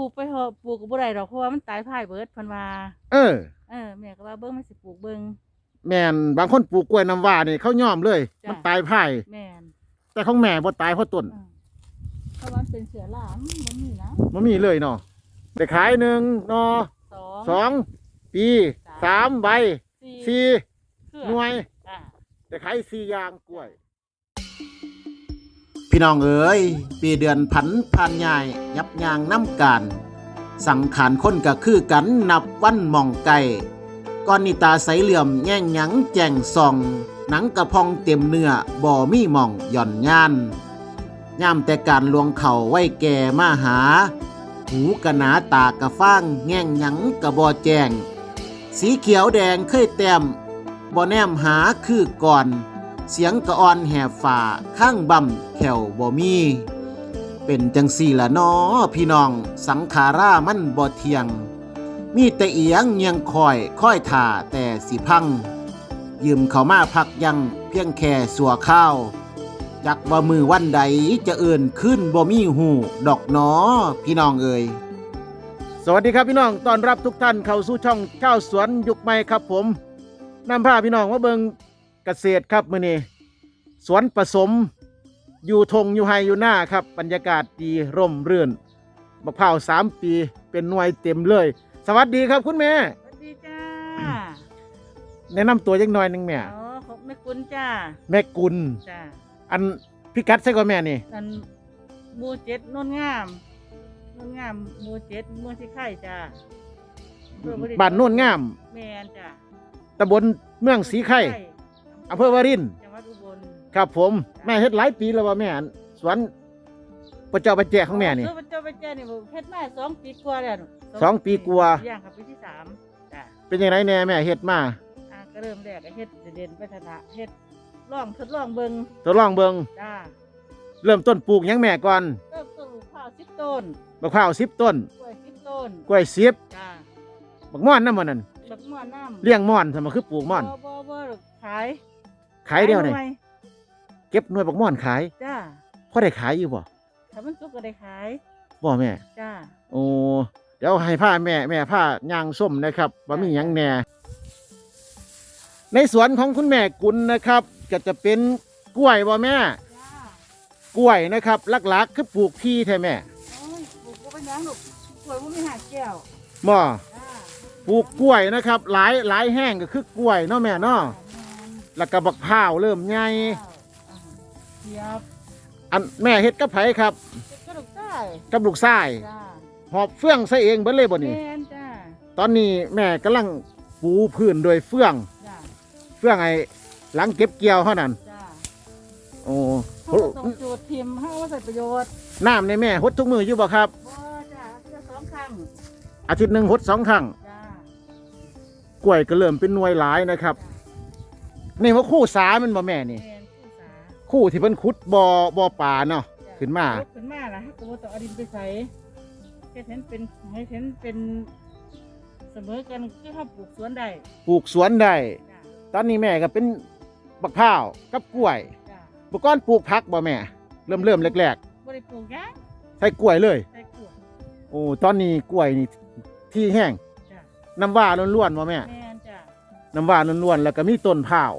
ลูกไปเถอะปลูกก็บ่ได้ดอกเพราะว่ามันตายพ่ายเบิดเพิ่นว่าเออ เออแม่ก็ว่าเบิ่งมันสิปลูกเบิ่ง แม่นบางคนปลูกกล้วยน้ำว้านี่เขายอมเลย จ้ะ มันตายพ่าย แม่นแต่ของแม่บ่ตายเพราะต้นเออเพราะว่ามันเป็นเสือหลามมันมีนะมันมีเลยเนาะได้ขายหนึ่งนอสอง สองปีสามใบสี่สี่เครือหน่วยจ้ะได้ขายสี่อยางกล้วย พี่น้องเอ๋ยปีเดือนผันผ่านยายยับยางน้ำการ สังขารคนก็คือกันนับวันมองไก่ก้อนนิตาใสเหลื่อมแง่งหยังแจ่งส่อง หนังกระพองเต็มเนื้อบ่มีมองหย่อนย่านย่ามแต่การลวงเข่าไว้แก่มาหา หูกะหนาตากะฟ้างแง่งหยังกะบ่แจง สีเขียวแดงเคยแต้มบ่แนมหาคือก่อน เสียงกระอ่อนแหบฝ่าข้างบำแขวบ่มี เป็นจังสี่ละน้อพี่น้องสังขารามันบ่เทียง มีแต่เอียงเงียงคอยค่อยท่าแต่สิพัง ยืมเขามาพักยังเพียงแค่สัวข้าวจักว่ามือวันใดจะเอื่นขึ้นบ่มีหูดอกนอพี่น้องเอ่ยสวัสดีครับพี่น้องต้อนรับทุกท่านเข้าสู่ช่องเจ้าสวนยุคใหม่ครับผมนำพาพี่น้องมาเบิง เกษตรครับมื้อนี้สวนผสม อยู่ทงอยู่ไฮอยู่หน้าครับ บรรยากาศดีร่มรื่นมะพร้าวสามปีเป็นหน่วยเต็มเลย สวัสดีครับคุณแม่ สวัสดีจ้าแนะนำตัวจักหน่อยหนึงแม่ อ๋อขอบแม่คุณจ้า แม่กุล จ้า อันพิกัดใช่ก่อนแม่นี่ อันหมู่เจ็ดโนนงามโนนงามหมู่เจ็ดเมืองที่ไข่จ้าอำเภอวริบ้านโน่นงาม แม่นจ้าตำบลเมืองสีไข่ อำเภอวารินจังหวัดอุบลครับผมแม่เฮ็ดหลายปีแล้วว่าแม่อันสวนประเจ้าประแจของแม่นี่เออเจ้าไปแจ้นี่บ่เฮ็ดมาสองปีกว่าแล้วสองปีกว่า ย่างครับปีที่สามจ้าเป็นยังไงแน่แม่เฮ็ดมาอ่าก็เริ่มแรกก็เฮ็ดเด่นๆไปธนะเฮ็ดลองทดลองเบิ่งทดลองเบิงจ้าเริ่มต้นปลูกหยังแม่ก่อนเริ่มต้นข้าวสิบต้นมะพร้าวสิบต้นกล้วยสิบต้นกล้วยสิบจ้าบักม่อนน้ำมันนั่นบักม่วนน้ำเลี้ยงม่อนสมคือปลูกม่อนบ่บ่บ่ขาย ขายเดียวนี่หน่เก็บหน่วยบักม่อนขายจ้าพอได้ขายอยู่บ่ถ้ามันสุกก็ได้ขายบ่แม่ จ้าโอ้เดี๋ยวให้ผ้าแม่แม่ผ้ายางส้มนะครับว่ามีหยังแหน่ในสวนของคุณแม่กุลนะครับ ก็จะเป็นกล้วยบ่แม่ จ้ากล้วยนะครับหลักๆคือปลูกที่แท้แม่โอ้ยปลูกบ่เป็นหยังลูกกล้วยบ่มีหาแก้วบ่จ้าปลูกกล้วยนะครับ หลายหลายแห้งก็คือกล้วยเนาะแม่เนาะ แม่นแล้วก็บักพร้าวเริ่มใหญ่ข้าวอ่าเทียบอันแม่เฮ็ดกับไผครับเฮ็ดกระดูกใต้กับลูกชายจ้าหอบเฟื่องใส่เองเบิดเลยบ่นี่ แม่นจ้าตอนนี้แม่กำลังปูพื้นโดวยเฟื่อง จ้าเฟื่องไอ้หลังเก็บเกี่ยวเท่านั้น จ้าโอ้เฮาก็ต้องจูดทิมเฮาเอามาใส่ประโยชน์น้ำในแม่หดทุกมืออยู่บ่ครับ บ่จ้าเทื่อสองครั้งอาทิตย์หนึ่งหดสองครั้งจ้ากล้วยก็เริ่มเป็นหน่วยหลายนะครับ นี่ว่าคู่สามันบ่แม่นี่ แม่นผู้สาคู่ที่เพิ่นขุดบ่บ่ป่าเนาะจ้ะขึ้นมา ยกขึ้นมาล่ะก็บ่ต้องเอาดินไปใส่แค่เห็นเป็นให้เห็นเป็นเสมอกันคือเฮาปลูกสวนได้ปลูกสวนได้ จ้าตอนนี้แม่ก็เป็นบักพร้าวกับกล้วยจ้าเมื่อก่อนปลูกผักบ่แม่ เริ่มเริ่มแรกบ่ได้ปลูกหยังๆใช้กล้วยเลย ใส่กล้วยโอ้ตอนนี้กล้วยนี่ที่แห้งจ้าน้ำว่าล้วนๆบ่แม่ แม่นจ้าน้ำว่าล้วนๆแล้วก็มีต้นพร้าว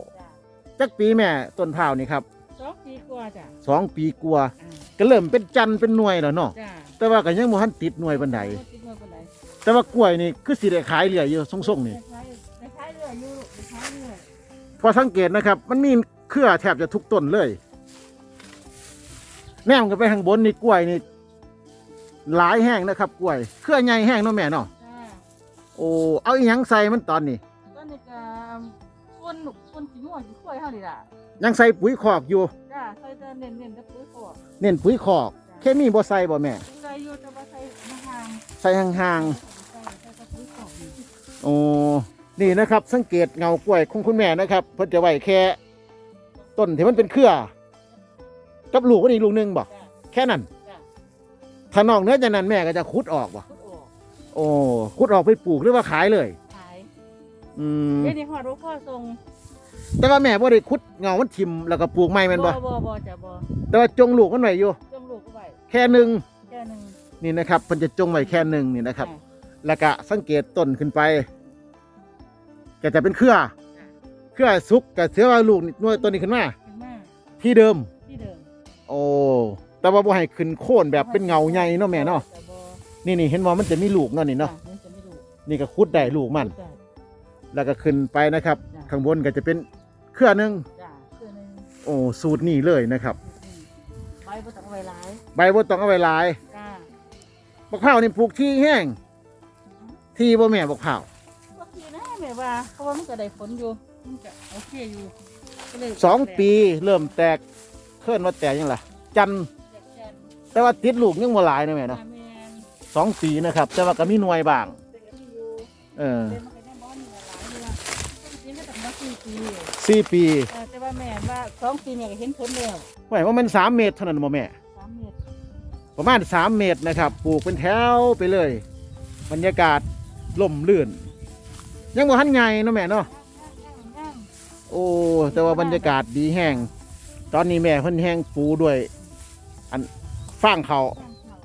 จ้าจักปีแม่ต้นพร้าวนี่ครับสองปีกว่าจ้าสองปีกว่าอ่าก็เริ่มเป็นจันทร์เป็นหน่วยแล้วเนาะจ้าแต่ว่าก็ยังบ่ทันติดหน่วยปานใดบ่ติดมือปานใดแต่ว่ากล้วยนี่คือสิได้ขายเหลืออยู่ทรงๆนี่ได้ใช้ได้ใช้เรื่อยอยู่ลูกได้ใช้เรื่อยพอสังเกตนะครับ มันมีเครือแทบจะทุกต้นเลย แนมกันไปข้างบนนี่กล้วยนี่หลายแห้งนะครับ กล้วย เครือใหญ่แห้งเนาะแม่เนาะจ้าโอ้เอาอีหยังใส่มันตอนนี้ตอนนี้ก็คนลูกคนสิม่ วนสิค่อยเฮานี่ล่ะยังใส่ปุ๋ยคอกอยู่ จ้าใส่แต่เน้นๆแต่ปุ๋ยคอกเน้นปุ๋ยคอก เคมีบ่ใส่บ่แม่ ใส่อยู่แต่ว่าใส่ห่างใส่ห่างๆใส่ใส่แต่ปุ๋ยคอกนี่ๆโอ้นี่นะครับ สังเกตเงากล้วยของคุณแม่นะครับเพิ่นจะไว้แค่ ต้นที่มันเป็นเครือกับลูกก็นี่ลูกหนึงบ่จ้า แค่นั้น จ้าถ้านอกเหนื้อจากนั้นแม่ก็จะขุดออกบ่พุดออกโอ้ขุดออกไปปลูกหรือว่าขายเลย ขายอืม เดี๋ยวนี้ฮอดรู้พ่อทรง แต่ว่าแม่บ่ได้ขุดเงามันทิ่มแล้วก็ปลูกใหม่แม่นบ่บ่บ่บ่จ้ะบ่แต่ว่าจงลูกมันไว้อยู่จงลูกก็ไว้แค่หนึ่งแค่หนึงนี่นะครับเพิ่นจะจงไว้แค่หนึ่งนี่นะครับจ้ะแล้วก็สังเกตต้นขึ้นไปก็จะเป็นเครือจ้ะเครือสุกก็เสือว่าลูกนี่หน่วยต้นนี้ขึ้นมาขึ้นมาที่เดิมที่เดิม โอ้แต่ว่าบ่ให้ขึ้นโค่นแบบเป็นเงาใหญ่เนาะแม่เนาะแต่บ่นี่นี่เห็นว่ามันจะมีลูกเนาะนี่เนาะจ้มันจะไม่รู้นี่ก็คุดได้ลูกมันจ้ะแล้วก็ขึ้นไปนะครับจ้ะข้างบนก็จะเป็น เครือหนึงจ้ะคือหนึงโอ้สูตรนี่เลยนะครับอืมใบบ่ต้องเอาไว้หลายใบบ่ต้องเอาไว้หลายจ้าบักพร้าวนี่ปลูกที่แห้ง ที่บ่แม่บักพร้าวบางทีนะแม่ว่าเพราะว่ามันก็ได้ผลอยู่มันก็โอเคอยู่ก็เลยสองปีเริ่มแตกเคลื่อนว่าแตกยังล่ะ จันทร์แจกแจงแต่ว่าติดลูกยังบ่หลายนะแม่จ้าเนาะแม่นสองปีนะครับ แต่ว่าก็มีหน่วยบ้างแต่ก็มีอยู่เออแต่มันก็ยังบ่มีหลายเรื่องจริงๆก็ต้องมาสี่ปี สี่ปีเออแต่ว่าแม่ว่าสองปีเนี่ยก็เห็นผลแล้วหมายว่ามันสามเมตรเท่านั้นบ่แม่ สามเมตรประมาณสามเมตรนะครับ ปลูกเป็นแถวไปเลย บรรยากาศล่มลื่น ยังบ่ทันใหญ่เนาะแม่เนาะ ย่างย่างย่างโอ้ แต่ว่าบรรยากาศดีแห้ง ตอนนี้แม่เพิ่นแห้งปูด้วย อันฟางเขาย่างเขา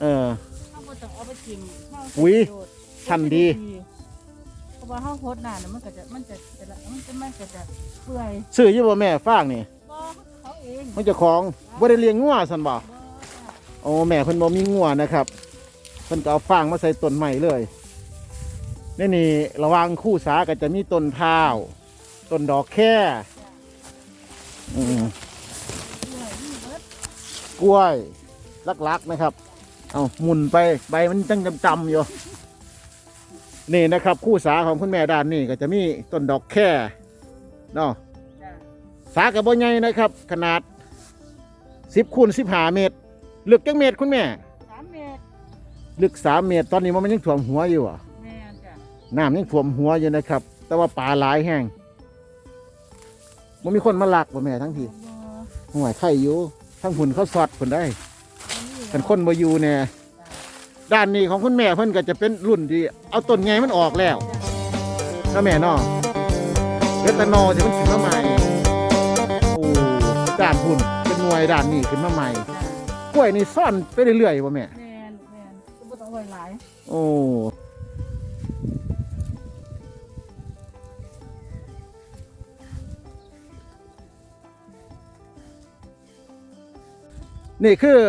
เออเขาบ่ต้องเอาไปกินเขาอุ๊ยประโชน์ทันดีเพราะว่าเขาโคตรนานน่ะมันก็จะมันจะจะละมันจะมันก็จะเปื่อยซื้ออยู่บ่แม่ฟางนี่บ่เขาเองมันเจะของบ่ได้เลี้ยงงัวซั่นบ่บ่จ้ะโอ้แม่เพิ่นบ่มีงัวนะครับเพิ่นก็เอาฟางมาใส่ต้นใหม่เลยนี่นี่ระหวังคู่สาก็จะมีต้นพร้าวต้นดอกแค่อืม เปื่อยนี่เบิดกล้วยลักๆนะครับ เอาหมุนไปใบมันจังจำๆอยู่ นี่นะครับคู่สาของคุณแม่ด้านนี้ก็จะมีต้นดอกแค่เนาะจ้ะสากระบอใหญ่นะครับ ขนาด 10คูณ15 เมตร ลึกจังเมตรคุณแม่ สามเมตรลึก 3 เมตร ตอนนี้มันยังท่วมหัวอยู่อะแม่นจ้ะน้ำยังท่วมหัวอยู่นะครับ แต่ว่าป่าหลายแห้งมันมีคนมาลักบ่แม่ทั้งทีบ่ห่วยไข่อยู่ทั้งหุ่นเขาสอดผนได้บ่มีกันคนบ่อยู่แน่จ้ะ ด้านนี้ของคุณแม่เพิ่นก็จะเป็นรุ่นที่เอาต้นไงมันออกแล้วนะแม่เนาะเวตานอลที่มันขึ้นมาใหม่โอ้ด้านหุ่นเป็นหน่วยด้านนี้ขึ้นมาใหม่จ้ะกล้วยนี่ซ่อนไปเรื่อยๆบ่แม่แม่นแม่นก็บ่ต้องเอาไว้หลายโอ้นี่คือ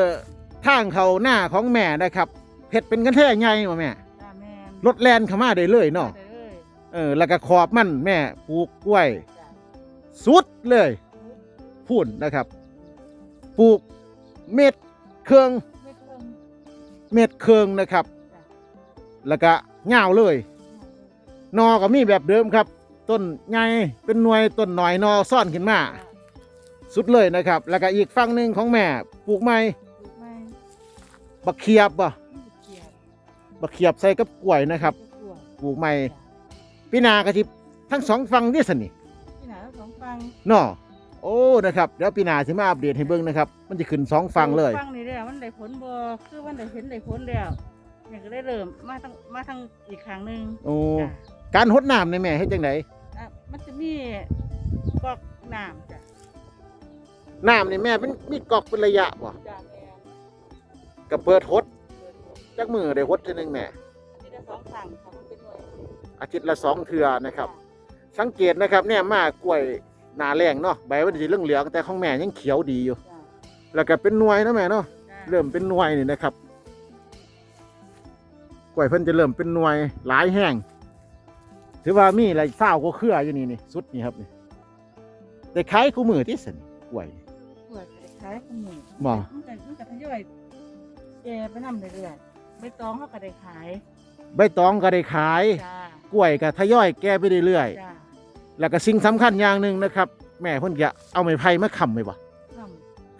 ทางเขาหน้าของแม่นะครับ เผ็ดเป็นกันแท้ใหญ่บ่แม่จ้ะแม่นรถแลนเข้ามาได้เลยเนาะได้เลยเออแล้วก็ขอบมันแม่ปลูกกล้วย จ้ะสุดเลยพูนนะครับ ปลูกเม็ดเครืองไม่เพิ่งเม็ดเครืองนะครับจ้ะแล้วก็เงาวเลย นอก็มีแบบเดิมครับ ต้นใหญ่เป็นหน่วยต้นหน่อยนอซ่อนขึ้นมา จ้ะสุดเลยนะครับ แล้วก็อีกฝั่งหนึ่งของแม่ปลูกไม้ปลูกไม้บักเขียบบ่เกียบ บักเขียบใส่กับกล้วยนะครับกล้วยปลูกไม้ปีหนากระทิทั้งสองฝั่งนี่สนิที่ไหนทั้งสองฟังเนาะโอ้นะครับเดี๋ยวปีหนาสิมาอัปเดตให้เบิ่งนะครับ มันจะขึ้นสองฝั่งเลยฟังนี่แล้วมันได้ผลบ่คือมันได้เห็นได้ผลแล้วเนี่ยก็ได้เริ่มมาทางมาทางอีกครั้งหนึงโอ้จ้ะการหดน้ำในแม่เฮ็ดจังไดอะมันจะมีกอกน้ำจ้ะน้ำนี่แม่เป็นมีกอกเป็นระยะบ่จ้ะแม่ก็เปิดหดเปิดหมด จักมือได้หดเทีนึงแม่อันนี้ได้สองครั้งค่ะมันเป็นหน่วยอาทิตย์ละสองเทื่อนะครับ สังเกตนะครับเนี่ยมากล้วยหนาแรงเนาะใบมันจะเหลืองๆแต่ของแม่ยังเขียวดีอยู่ จ้ะแล้วก็เป็นหน่วยเนาะแม่เนาะ จ้ะเริ่มเป็นหน่วยนี่นะครับกล้วยเพิ่นจะเริ่มเป็นหน่วยหลายแห้ง ถือว่ามีอะไรเศร้าก็เครืออยู่นี่นี่สุดนี่ครับนี่แต่ขายคู่มือที่สันกล้วยเปิดขายขมือบ่ มันก็มันก็ทยอยแกไปนำเรื่อยๆ ใบตองเขาก็ได้ขายใบตองก็ได้ขาย จ้ากล้วยก็ทยอยแก้ไปเรื่อยจ้าๆแล้วก็สิ่งสำคัญอย่างหนึ่งนะครับ แม่เพิ่นจะเอาไม้ไผ่มาค้ำไว้บ่ท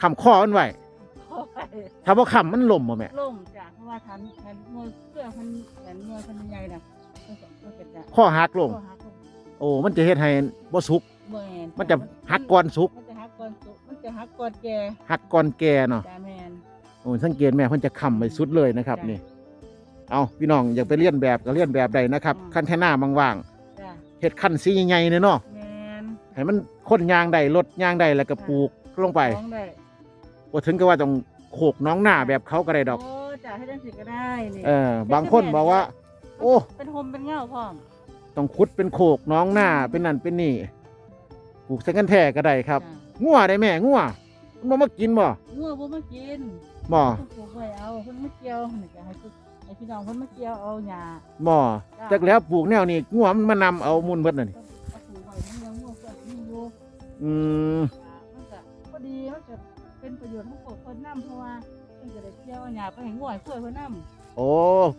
ค้ำข้อมันไว้ำเข้าไปถ้าบ่ค้ำมันล่มบ่แม่ล่มจ้ะเพราะว่าทันทันมวยเพื่อพันแขนมวยพันใหญ่น่ะมันก็มันก็จะข้อหักลงข้อหักลงโอ้มันจะเฮ็ดให้บ่สุก แม่นมันจะหักก่อนสุก มันจะหักก่อนสุกมันจะหักก่อนแก่หักก่อนแก่เนาะจ้าแมนโอ้ สังเกตแม่เพิ่นจะค้ำไว้สุดเลยนะครับจ้ะนี่ เอาพี่น้องอยากไปเลียนแบบก็เลียนแบบใดนะครับอืมคันแท่หน้าว่างจ้าๆเฮ็ดคันสีใหญ่ๆเนี่ยเนาะแมนให้มันคนยางได้รถยางได้แล้วก็ปลูกลงไปของได้บ่ถึงกับว่าต้องโขกน้องหน้าแบบเขาก็ได้ดอก โอ้จ้ะให้ได้สิก็ได้นี่เออบางคนบอกว่า โอ้ เป็นโฮมเป็นเงาพร้อมต้องขุดเป็นโขกน้องหน้าเป็นนั่นเป็นนี่ปลูกใส่กันแท้ก็ได้ครับ จ้ะงัวได้แม่งัวมันบ่มากินบ่งัวบ่มากิน บ่เพิ่นปลูกไว้เอาเพิ่นมาเกี่ยวนี่ก็ให้พี่ให้พี่น้องเพิ่นมาเกี่ยวเอาหญ้าบ่จ้ะจักแล้วปลูกแนวนี้งัวมันมานำเอามูลเบิดน่ะนี่เอาปลูกไว้มันยังงัวก็มีอยู่อืมอ่ามันก็พอดีมันจะเป็นประโยชน์ของพวกเพิ่นนํเพราะว่าเพิ่นจะได้เกี่ยวเอาหญ้าไปให้งัวให้กล้วยเพิ่นนํโอ้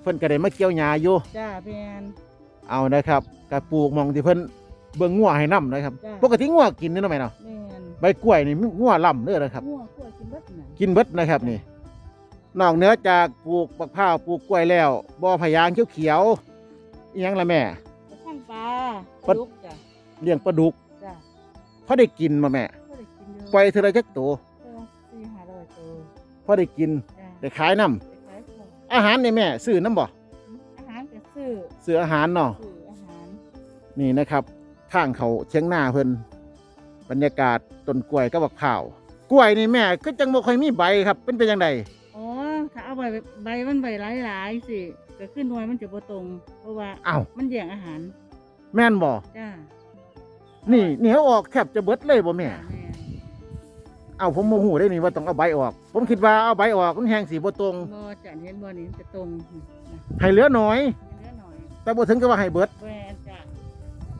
เพิ่นก็ได้มาเกี่ยวหญ้าอยู่จ้าแม่นเอานะครับก็ปลูกหมองที่เพิ่นเบิ่งงัวให้นํนะครับจ้ะปกติงัวกินนี่เนาะแม่เนาะแม่นใบกล้วยนี่งัวล่ำเด้อนะครับงัวกล้วยกินเบิดน่ะกินเบิดนะครับนี่ นอกเหนือจากปลูกบักพร้าวปลูกกล้วยแล้วบ่อพะยางเขียวๆอีหยังล่ะแม่ กระทั่งปลาปปลาลาดุกจ้ะเลี้ยงปลาดุกจ้ะพอได้กินมาแม่ก็ได้กินอยู่ปล่อยเท่าไรจักตัวเท่าสี่ห้าร้อยตัวพอได้กินจ้ะได้ขายน้ไปขายของำอาหารนี่แม่ซื้อน้ำบ่อาหารก็ซื้อซื้ออาหารเนาะ ซื้ออาหารนี่นะครับข้างเขาเชียงหน้าเพิ่นบรรยากาศต้นกล้วยกับบักพร้าวกล้วยนี่แม่ก็จังบ่ค่อยมีใบครับเป็นไปจังไดอ๋อ ถ้าเอาใบใบมันใบหลายๆสิก็ขึ้นหน่วยมันจะบ่ตรง เพราะว่าอ้าว มันแย่งอาหารแม่นบ่จ้านี่นี่เขาออกแทบจะเบิดเลยบ่แม่จ้ะแม่เอ้าผมโมโหได้นี่ว่าต้องเอาใบออก ผมคิดว่าเอาใบออกมันแหงสีบ่ตรง บ่จะเห็นบ่นี่จะตรงนะให้เหลือน้อย เนื้อหน่อยแต่บ่ถึงกับว่าให้เบิด แหวนจ้ะ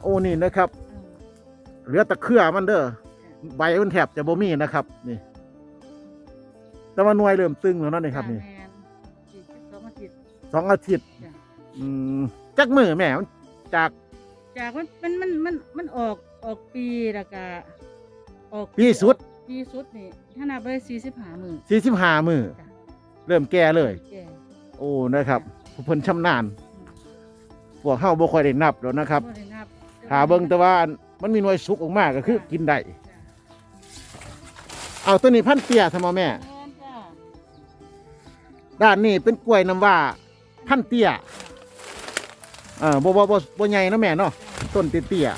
โอ้นี่นะครับ เออเหลือแตะเครือมันเด้อใบมันแทบจะบ่มีนะครับ นี่ แต่ว่าหน่วยเริ่มตึงแล้วเนาะนี่ครับนี่จ้ะแม่นอีกสองอาทิตย์ สองอาทิตย์จ้ะ อืมจักมือแม่มันจากจากมันมันมันมันมันออกออกปีแล้วก็ออกปีสุดปีสุดนี่ถ้านับไปสี่สิบห้ามือ45มือจ้ะ เริ่มแก่เลย แก่โอ้นะครับผู้เพิ่นชำนาญพวกเฮาบ่ค่อยได้นับแล้วนะครับบ่ได้นับหาเบิ่งแต่ว่ามันมีหน่วยสุกออกมาก็คือกินได้จ้ะเอาตัวนี้พันเตี้ยทำไมแม่แม่นจ้ะ ด้านนี้เป็นกล้วยน้ำว่าพันเตี้ยเออบ่บ่บ่บ่ใหญ่เนาะแม่เนาะต้นเตี้ยต้นเตี้ย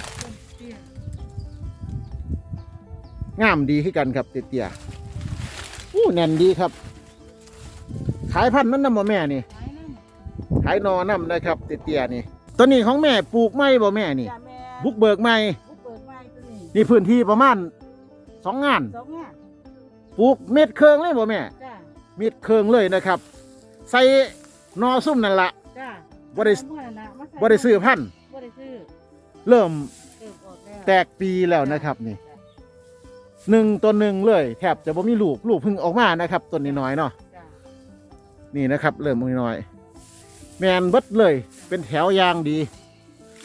ๆงามดีคือกันครับเตี้ยๆอู้แน่นดีครับ ขายพันธุ์นั้นนำบ่แม่นี่ขายน้ำขายหนอนํนะครับเตี้ยๆนี่ตัวนี้ของแม่ปลูกไม้บ่แม่นี่จ้ะแม่บุกเบิกไม้บุกเบิกไม้ตัวนี้นี่พื้นที่ประมาณสองงานสองงานปลูกเม็ดเครืองเลยบ่แม่จ้ะเม็ดเครืองเลยนะครับ ใส่หนอซุ่มนั่นละ จ้ะบ่ได้ เอาหม้อนั่นน่ะมาใส่บ่ได้ซื้อพันธุ์บ่ได้ซื้อเริ่มเติมออกแล้วแตกปีแล้วนะครับนี่จ้ะหนึ่งตัวหนึ่งเลย แทบจะบ่มีลูกลูกเพิ่งออกมานะครับต้นน้อยๆเนาะจ้ะนี่นะครับ เริ่มน้อยๆแมนเบิดเลย เป็นแถวยางดี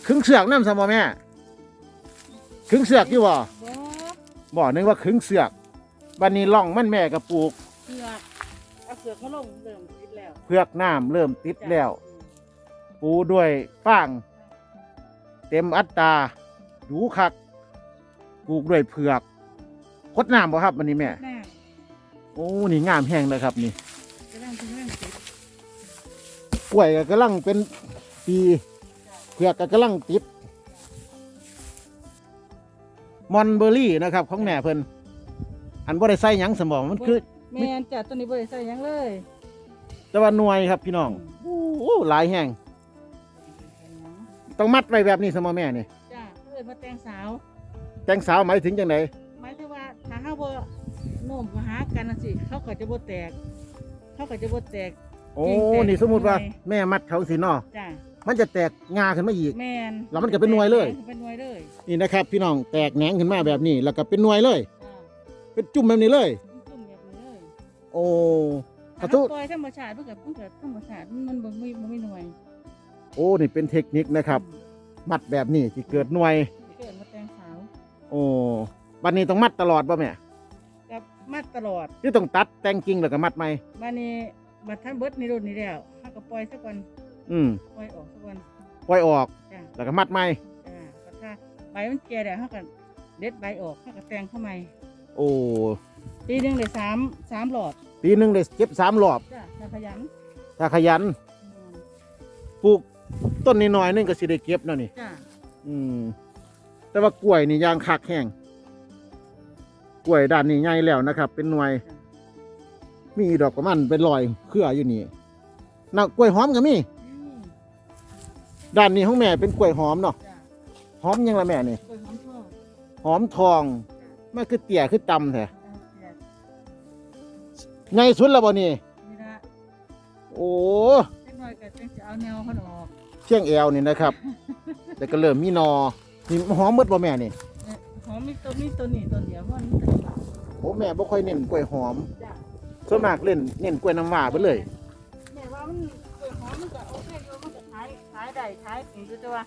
ครึ่งเสือกน้ำสมอแม่ครึ่งเสือกอยู่บ่บ่บ่นึกว่าครึ่งเสือก บันนี้ล่องมันแม่กับปลูก เสือก เอาเสือกมาลงเริ่มติดแล้วเพือกน้ำเริ่มติดแล้วอืมปูด้วยฟาง เต็มอัตราดูคักปลูกด้วยเผือกคดน้ำบ่ครับวันนี้แม่แน่โอ้นี่งามแห้งเลยครับนี่กำลังถึงเรื่องติดกล้วยก็กำลังเป็นปีจ้ะเผือกก็กำลังติดมอนเบอร์รี่นะครับ ของแม่เพิ่นอันบ่ได้ใส่หยังสมองมันคือ แม่นจ้ะตัวนี้บ่ได้ใส่หยังเลยแต่ว่าหน่วยครับพี่น้องโอ้โหหลายแห้งต้องมัดไว้แบบนี้สมอแม่นี่จ้ะเอิ้นมาแต่งสาว แตงสาวหมายถึงจังไดหมายถึงว่าถ้าเฮาบ่โน้มมาหากันน่ะสิเขาก็จะบ่แตก เขาก็จะบ่แตก โอ้จริงแต่นี่สมมุติว่าหน่วยแม่มัดเขาสิเนาะจ้ะมันจะแตกงาขึ้นมาอีก แม่นแล้วมันก็เป็นหน่วยเลย เป็นหน่วยเลยนี่นะครับ พี่น้องแตกแหนงขึ้นมาแบบนี้ แล้วก็เป็นหน่วยเลยจ้ะเป็นจุ่มแบบนี้เลยจุ่มแบบนี้เลย โอ้ขอถ้าโทษปล่อยธรรมชาติเพื่อกับเพื่อกับธรรมชาติมันบ่มีบ่มีหน่วยโอ้นี่เป็นเทคนิคนะครับ มัดแบบนี้ที่เกิดหน่วย เกิดมาแต่งสาวโอ้บัดนี้ต้องมัดตลอดป่ะแม่กับมัดตลอดหรือต้องตัดแต่งกิ่งแล้วก็มัดไหมบัดนี้บัดท่านเบิดในรุ่นนี้แล้วเฮาก็ปล่อยซะก่อนอืมปล่อยออกซะก่อนปล่อยออก จ้ะแล้วก็มัดไหมจ้ะบัดถ้าใบมันแก่แล้วเฮาก็เด็ดใบออกเฮาก็แต่งเข้าใหม่โอ้ ปีหนึงได้สามสามหลอดปีหนึ่งได้เก็บสามรอบจ้ะถ้าขยันถ้าขยันอืมปลูกต้นน้อยๆนึงก็สิได้เก็บเนาะนี่ จ้ะอืม แต่ว่ากล้วยนี่ยางคักแห้งกล้วยด้านนี้ใหญ่แล้วนะครับ เป็นหน่วยจ้ะมีดอกประมาณเป็นรอยเครืออยู่นี่น่ะกล้วยหอมก็มีนี่ด้านนี้ของแม่เป็นกล้วยหอมเนาะจ้ะหอมยังละแม่นี่กล้วยหอมทอดหอมทองมันคือเตี่ยคือต่ำแท้จ้ะจ้ะ ไงสุดแล้วบ่นี่นี่ละโอ้เล็กน้อยก็จังจะเอาแนวเขาออกเชียงแอวนี่นะครับ แต่ก็เริ่มมีหนอนี่หอมหมดบ่แม่นี่เนี่ยหอมมีตัวนี้ตัวนี้ตัวเดียวมันจะหลับโอ้แม่บ่ค่อยเน้นกล้วยหอมจ้ะส่วนมากเล่นเน้นกล้วยน้ำว้าไปเลย แม่ว่ามันกล้วยหอมมันก็โอเคอยู่มันก็ขายขายได้ขายถึงอยู่แต่ว่า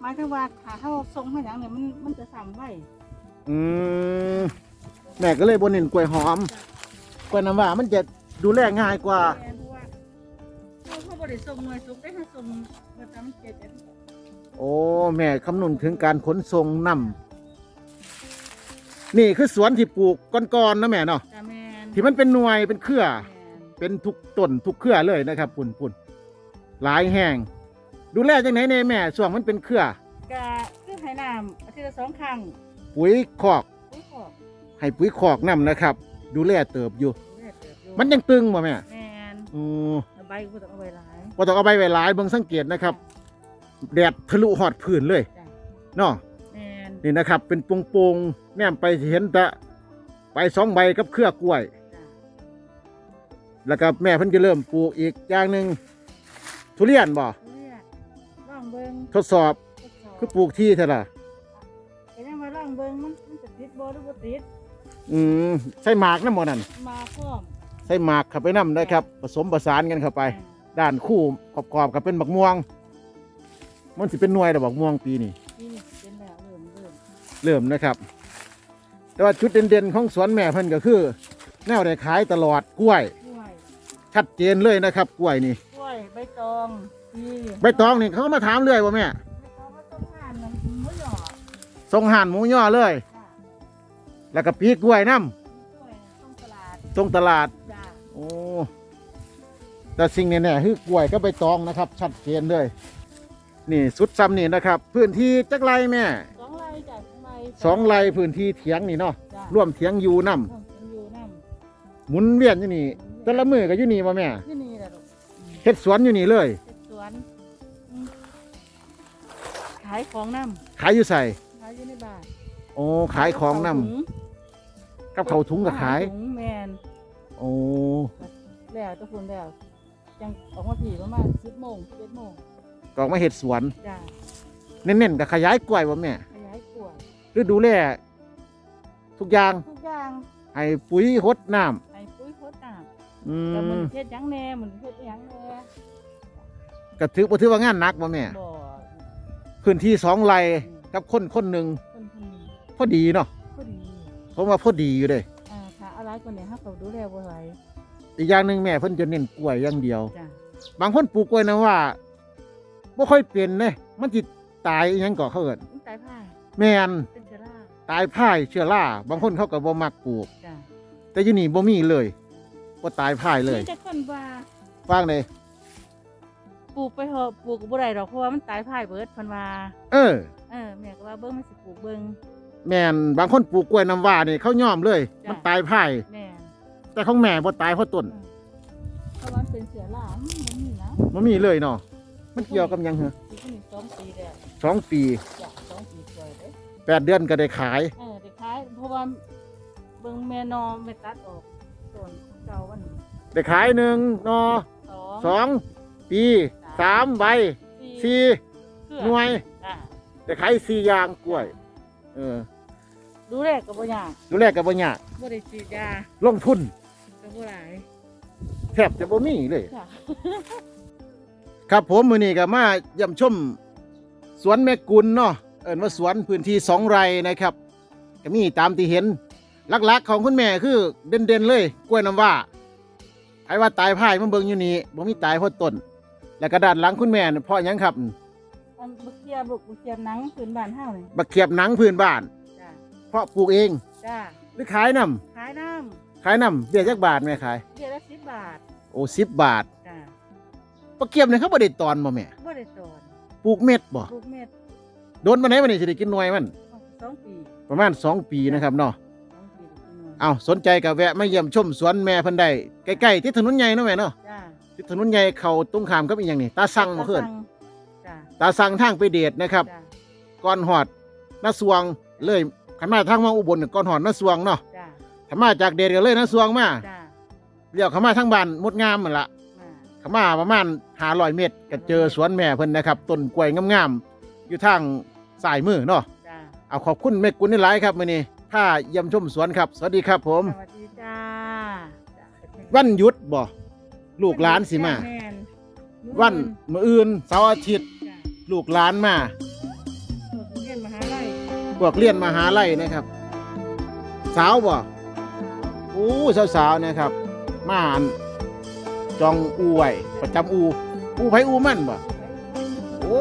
หมายถึงว่าถ้าเขาส่งให้หยังเนี่ยมันมันจะสั่งไว้อืมแม่ก็เลยบ่เน้นกล้วยหอม กล้วยน้ำว้ามันจะดูแลง่ายกว่า แม่เพราะว่าเขาเขาบริส่งหน่วยสุกได้ถ้าส่งมาทำเจ็ดเอ็ดโอ้แม่คำนึงถึงการขนส่งนำนี่คือสวนที่ปลูกก้อนๆนะแม่เนาะจ้าแมนที่มันเป็นหน่วยเป็นเครือ แม่นเป็นทุกต้นทุกเครือเลยนะครับปุ่นปุ่นหลายแห่ง ดูแลจังไหนในแม่ช่วงมันเป็นเครือ กะคือให้น้ำอาทิตย์ละสองครั้งปุ๋ยคอกปุ๋ยขอบให้ปุ๋ยคอกนำนะครับ ดูแลเติบอยู่ แม่เติบอยู่มันยังตึงบ่แม่แมนอือเอาใบก็ต้องเอาไว้หลายบ่ต้องเอาไปไว้หลายเบิ่งสังเกตนะครับ แดดทะลุหอดพื้นเลยจ้ะเนาะ แมนนี่นะครับเป็นโปงๆแนมไปสิเห็นแต่ไปสองใบกับเครือกล้วย จ้ะแล้วก็แม่เพิ่นจะเริ่มปลูกอีกอย่างหนึ่งทุเรียนบ่ทุเรียนร่องเบิงทดสอบทดสอบคือปลูกที่เท่าล่ะแต่ยังมาร่องเบิงมันมันจะติดบ่หรือบ่ติด อืมใส่หมากน้ำหมอนั่นมาพร้อมใส่หมากเข้าไปน้ำนะครับ ผสมประสานกันเข้าไป ด้านคู่ขอบๆกับเป็นบักม่วง มันสิเป็นหน่วยดอกบักม่วงปีนี้นี่เป็นแล้วเริ่มเริ่มเริ่มนะครับ แต่ว่าจุดเด่นๆของสวนแม่เพิ่นก็คือ แนวได้ขายตลอดกล้วย กล้วยชัดเจนเลยนะครับ กล้วยนี่กล้วยใบตองดีใบตองนี่เขาก็มาถามเรื่อยว่าแม่ใบตองก็ต้นห่านมันหมูหยอดทรงห่านหมูย่อเลย จ้ะ แล้วก็ปีกกล้วยน้กล้วยต้องตลาดำตรงตลาด จ้ะโอ้ แต่สิ่งแน่ๆคือกล้วยก็ใบตองนะครับ ชัดเจนเลย นี่สุดซ้ำนี่นะครับ พื้นที่จักไรแม่สองไร่จ้ะสองไร่สองไรพื้นที่เถียงนี่เนาะจ้ะร่วมเถียงอยู่น้ร่วมกันอยู่น้ำหมุนเวียนอยู่นี่ำแต่ละมือก็อยู่นี่ป่ะแม่ที่นี่แหละลูกอืมเฮ็ดสวนอยู่นี่เลยเฮ็ดสวนอืมขายของน้ขายอยู่ใส่ำขายอยู่ในบ้าน โอ้ขายของนำถุงกับเขาวถุงก็ขาย ถุงแมนโอ้แล้วแตะคุณแล้วยังออกมาผีประมาณสิบโมงสิบโมงก็ออกมาเฮ็ดสวน จ้ะเน้นๆก็ขยายกล้วยบ่แม่ขยายกล้วยหรือดูแลทุกอย่างทุกอย่างให้ปุ๋ยหดน้ไอ้ปุ้ยโคตรต่างำอืแต่มันมเฮ็ดหยังแหน่มันเฮ็ดหยังแหน่ก็ถือบ่ถือว่างานหนักบ่แม่บ่พื้นที่สองไร่กับคนคนหนึ่งคนคนนี้ พอดีเนาะพอดีผมว่าพอดีอยู่เลยอ่าถ้าอะไรคนเนี่ยเฮาก็ดูแลบ่ไหวอีกอย่างหนึ่งแม่เพิ่นจะเน้นกล้วยอย่างเดียว จ้ะบางคนปลูกกล้วยนะว่าบ่ค่อยเป็นเด้มันสิตายอีหยังก่อเขาเอิ้นมันตายพ่ายแม่นเป็นเชื้อราตายพ่ายเชื้อราบางคนเขาก็บ่มักปลูก จ้ะแต่อยู่นี่บ่มีเลยบ่ตายพ่ายเลยมีแต่คนว่าฟังเลยปลูกไปเถอะปลูกก็บ่ได้ดอกเพราะว่ามันตายพ่ายเบิดเพิ่นว่า เออ เออแม่ก็ว่าเบิ่งมันสิปลูกเบิ่ง แม่นบางคนปลูกกล้วยน้ำว้านี่เขายอมเลย จ้ะ มันตายพ่ายแม่นแต่ของแม่บ่ตายเพราะต้นอืมเพราะว่ามันเป็นเชื้อรามันบ่มีนะบ่มีเลยเนาะมันเกี่ยวกับหยังเหรอที่นี่สองปีแล้วสองปีจ้ะสองปีกว่าเด้แปดเดือนก็ได้ขาย เออได้ขายเพราะว่าเบิ่งแม่นอแม่ตัดออกต้นเก่าวันได้ขายหนึ่งนอสองสองปีสามใบสี่เครือหน่วยอะได้ขายสี่อย่างกล้วย เออ ดูแลก็บ่ยากดูแลกับบ่ยากบ่ได้ฉีดยาลงทุนก็บ่หลายแทบจะบ่มีเลย ค่ะครับผมมื้อนี้ก็มาเยี่ยมชมสวนแม่กุลเนาะเอิ้นว่าสวนพื้นที่สองไร่นะครับก็มีตามที่เห็นหลักๆ ของคุณแม่คือเด่นๆเลย กล้วยน้ำว้าไอ้ว่าตายพ่ายมันเบิ่งอยู่นี่บ่มีตายเพราะต้น แล้วก็ด้านหลังคุณแม่น่ะเพราะหยังครับ อันบ่เกียบลูกบ่เกียบหนังพื้นบ้านเฮานี่บักเขียบหนังพื้นบ้านจ้ะ เพราะปลูกเองจ้าหรือขายนำขายน้ำขายนำเบี้ยจักบาทแม่ขายเดือนละ10บาทโอ้สิบบาทจ้าบักเขียบเนี่ยเขาบ่ได้ตอนบ่แม่บ่ได้สอนปลูกเม็ดบ่ลูกเม็ดโดนมาไหนวันนี้สิได้กินหน่วยมัน สองปีประมาณ 2 ปีนะครับเนาะสองปีได้กินหน่อยเอาสนใจก็แวะมาเยี่ยมชมสวนแม่เพิ่นได้ใกล้ๆที่ถนนใหญ่เนาะแม่เนาะจ้าที่ถนนใหญ่เข้าตรงข้ามกับอีหยังนี่ตาสั่งบ่เพิ่นจ้ะตาสั่งทางไปเดชนะครับ จ้ะก่อนหอดนาสวงเลย ขันมาทางมาอุบลน่ะก่อนหอดนาสวงเนาะจ้ะถ้ามาจากเดชก็เลยนาสวงมาจ้ะเลี้ยวเข้ามาทางบ้านมดงามมันละมาเข้ามาประมาณ500เมตรก็เจอสวนแม่เพิ่นนะครับต้นกล้วยงามๆอยู่ทางสายมือเนาะจ้ะเอาขอบคุณแม่กุลหลายๆครับมื้อนี้ถ้าเยี่ยมชมสวนครับ สวัสดีครับผม สวัสดีจ้าจ้ะวันหยุดบ่ลูกหลานสิมาแม่นวันมื้ออื่นเสาร์อาทิตย์จ้ะลูกหลานมา พวกเรียนมหาลัยนะครับ สาวบ่โอ้สาวๆนะครับ มาอันจองอูไว้ประจำอู อูไผอูมั่นบ่โอ้